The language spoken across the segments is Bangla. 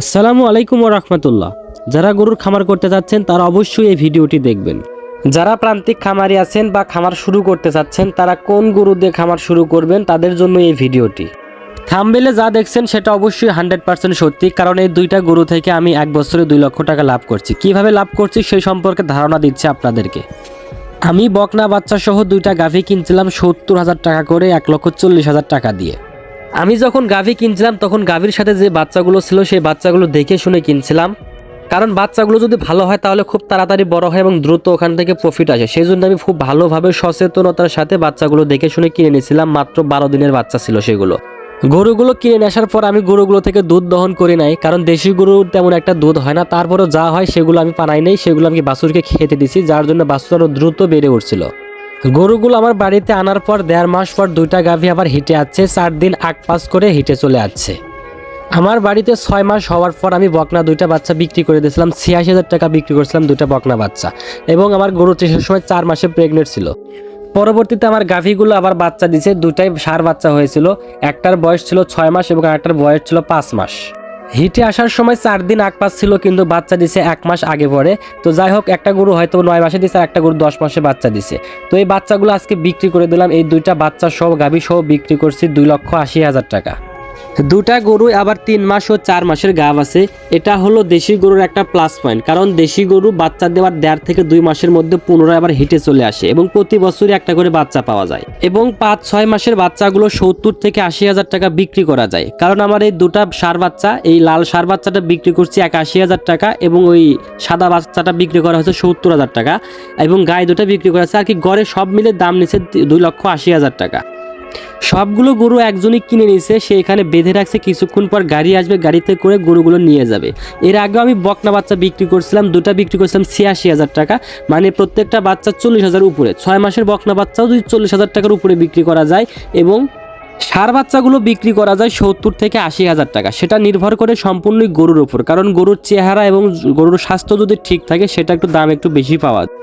আসসালামু আলাইকুম রহমতুল্লাহ। যারা গরুর খামার করতে চাচ্ছেন তারা অবশ্যই এই ভিডিওটি দেখবেন। যারা প্রান্তিক খামারি আছেন বা খামার শুরু করতে চাচ্ছেন তারা কোন গরু দিয়ে খামার শুরু করবেন, তাদের জন্য এই ভিডিওটি। থামবেলে যা দেখছেন, সেটা অবশ্যই হান্ড্রেড পার্সেন্ট সত্যি, কারণ এই দুইটা গরু থেকে আমি এক বছরে দুই লক্ষ টাকা লাভ করছি। কীভাবে লাভ করছি, সেই সম্পর্কে ধারণা দিচ্ছে আপনাদেরকে। আমি বকনা বাচ্চা সহ দুইটা গাভী কিনছিলাম সত্তর হাজার টাকা করে, এক লক্ষ চল্লিশ হাজার টাকা দিয়ে। আমি যখন গাভী কিনছিলাম, তখন গাভীর সাথে যে বাচ্চাগুলো ছিল, সেই বাচ্চাগুলো দেখে শুনে কিনছিলাম। কারণ বাচ্চাগুলো যদি ভালো হয়, তাহলে খুব তাড়াতাড়ি বড় হয় এবং দ্রুত ওখান থেকে প্রফিট আসে। সেই জন্য আমি খুব ভালোভাবে সচেতনতার সাথে বাচ্চাগুলো দেখে শুনে কিনে নিয়েছিলাম। মাত্র বারো দিনের বাচ্চা ছিল সেগুলো। গরুগুলো কিনে আসার পর আমি গরুগুলো থেকে দুধ দহন করি নাই, কারণ দেশি গরুর তেমন একটা দুধ হয় না। তারপরেও যা হয়, সেগুলো আমি পানাই নেই, সেগুলো আমি বাছুরকে খেতে দিছি, যার জন্য বাছুর আরও দ্রুত বেড়ে উঠছিল। গরুগুলো আমার বাড়িতে আনার পর দেড় মাস পর দুইটা গাভী আবার হিটে আছে চার দিন আগ পাস করে হিটে চলে যাচ্ছে আমার বাড়িতে ছয় মাস হওয়ার পর আমি বকনা দুইটা বাচ্চা বিক্রি করে দিয়েছিলাম, ছিয়াশি হাজার টাকা বিক্রি করেছিলাম দুইটা বকনা বাচ্চা এবং আমার গরু সে সময় চার মাসে প্রেগনেন্ট ছিল। পরবর্তীতে আমার গাভীগুলো আবার বাচ্চা দিছে দুটাই সার বাচ্চা হয়েছিল, একটার বয়স ছিল ছয় মাস এবং একটার বয়স ছিল পাঁচ মাস। হিটে আসার সময় চার দিন আগ পাস ছিল কিন্তু বাচ্চা দিছে এক মাস আগে পরে। তো যাই হোক, একটা গরু হয়তো নয় মাসে দিছে আর একটা গরু দশ মাসে বাচ্চা দিছে। তো এই বাচ্চাগুলো আজকে বিক্রি করে দিলাম। এই দুইটা বাচ্চা সহ গাভী সহ বিক্রি করছি দুই লক্ষ আশি হাজার টাকা। দুটা গরু, আবার তিন মাস ও চার মাসের গাভ আছে। এটা হলো দেশি গরুর একটা প্লাস পয়েন্ট কারণ দেশি গরু বাচ্চা দেওয়ার দেড় থেকে দুই মাসের মধ্যে পুনরায় আবার হিটে চলে আসে এবং প্রতি বছরই একটা করে বাচ্চা পাওয়া যায়। এবং পাঁচ, ছয় মাসের বাচ্চাগুলো সত্তর থেকে আশি হাজার টাকা বিক্রি করা যায়। কারণ আমার এই দুটা সার বাচ্চা, এই লাল সার বাচ্চাটা বিক্রি করছি এক আশি হাজার টাকা এবং ওই সাদা বাচ্চাটা বিক্রি করা হচ্ছে সত্তর হাজার টাকা এবং গায়ে দুটা বিক্রি করা আছে। আর কি গড়ে সব মিলে দাম নিচ্ছে দুই লক্ষ আশি হাজার টাকা। সবগুলো গরু একজনই কিনে নিয়েছে, সে এখানে বেঁধে রাখছে, কিছুক্ষণ পর গাড়ি আসবে, গাড়িতে করে গরুগুলো নিয়ে যাবে। এর আগেও আমি বকনা বাচ্চা বিক্রি করছিলাম, দুটা বিক্রি করছিলাম ছিয়াশি হাজার টাকা মানে প্রত্যেকটা বাচ্চা চল্লিশ হাজার উপরে। ছয় মাসের বকনা বাচ্চাও যদি চল্লিশ হাজার টাকার উপরে বিক্রি করা যায় এবং সার বাচ্চাগুলো বিক্রি করা যায় সত্তর থেকে আশি হাজার টাকা। সেটা নির্ভর করে সম্পূর্ণই গরুর ওপর। কারণ গরুর চেহারা এবং গরুর স্বাস্থ্য যদি ঠিক থাকে, সেটা একটু দাম একটু বেশি পাওয়া যায়।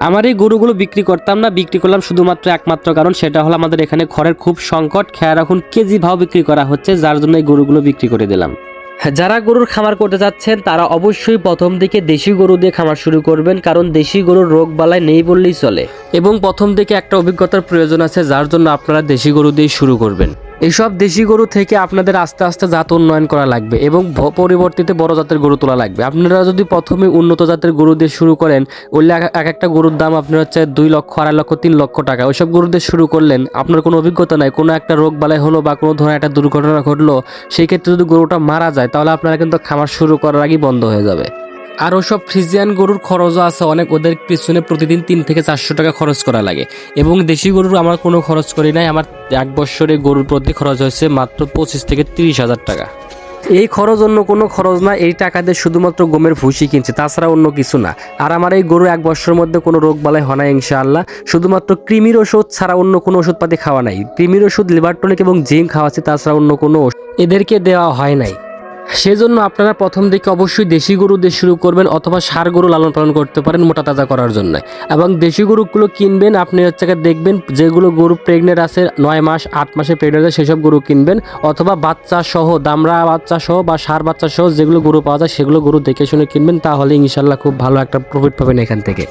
আমার এই গরুগুলো বিক্রি করতাম না, বিক্রি করলাম শুধুমাত্র একমাত্র কারণ সেটা হলো আমাদের এখানে খড়ের খুব সংকট। খেয়ার রাখুন, কেজি ভাও বিক্রি করা হচ্ছে, যার জন্য এই গরুগুলো বিক্রি করে দিলাম। যারা গরুর খামার করতে যাচ্ছেন, তারা অবশ্যই প্রথম দিকে দেশি গরু দিয়ে খামার শুরু করবেন, কারণ দেশি গরুর রোগ বালাই নেই বললেই চলে। এবং প্রথম দিকে একটা অভিজ্ঞতার প্রয়োজন আছে, যার জন্য আপনারা দেশি গরু দিয়ে শুরু করবেন। এইসব দেশি গরু থেকে আপনাদের আস্তে আস্তে জাত উন্নয়ন করা লাগবে এবং পরবর্তীতে বড় জাতের গরু তোলা লাগবে। আপনারা যদি প্রথমে উন্নত জাতের গরু দিয়ে শুরু করেন, ওইলে এক একটা গরুর দাম আপনার হচ্ছে দুই লক্ষ, আড়াই লক্ষ, তিন লক্ষ টাকা। ওইসব গরু দিয়ে শুরু করলেন, আপনার কোনো অভিজ্ঞতা নাই, কোনো একটা রোগ বালাই হলো বা কোনো ধরনের একটা দুর্ঘটনা ঘটলো, সেই ক্ষেত্রে যদি গরুটা মারা যায়, তাহলে আপনারা কিন্তু খামার শুরু করার আগেই বন্ধ হয়ে যাবে। আর ওসব ফ্রিজিয়ান গরুর খরচও আছে। অনেক ওদের পিছনে প্রতিদিন তিন থেকে চারশো টাকা খরচ করা লাগে। এবং দেশি গরুর আমার কোনো খরচ করি নাই। আমার এক বছরে গরুর প্রতি খরচ হয়েছে মাত্র পঁচিশ থেকে তিরিশ হাজার টাকা। এই খরচ অন্য কোনো খরচ না। এই টাকা দিয়ে শুধুমাত্র গমের ভুসি কিনছে তাছাড়া অন্য কিছু না। আর আমার এই গরু এক বছরের মধ্যে কোনো রোগ বালাই হয় না ইনশাআল্লাহ। শুধুমাত্র কৃমির ওষুধ ছাড়া অন্য কোনো ওষুধপাতি খাওয়া নাই। কৃমির ওষুধ লিভার টনিক এবং জিঙ্ক খাওয়াচ্ছি তাছাড়া অন্য কোনো ওষুধ। এদেরকে দেওয়া হয় নাই। সেজন্য আপনারা প্রথম দিকে অবশ্যই দেশি গরু দিয়ে শুরু করবেন অথবা সার গরু লালন পালন করতে পারেন মোটা তাজা করার জন্য। এবং দেশি গরুগুলো কিনবেন, আপনি হচ্ছে দেখবেন যেগুলো গরু প্রেগনেন্ট আছে, নয় মাস, আট মাসে প্রেগনেন্ট আছে, সেসব গরু কিনবেন। অথবা বাচ্চা সহ, দামড়া বাচ্চা সহ বা সার বাচ্চা সহ যেগুলো গরু পাওয়া যায়, সেগুলো গরু দেখে শুনে কিনবেন, তাহলে ইনশাল্লাহ খুব ভালো একটা প্রফিট পাবেন এখান থেকে।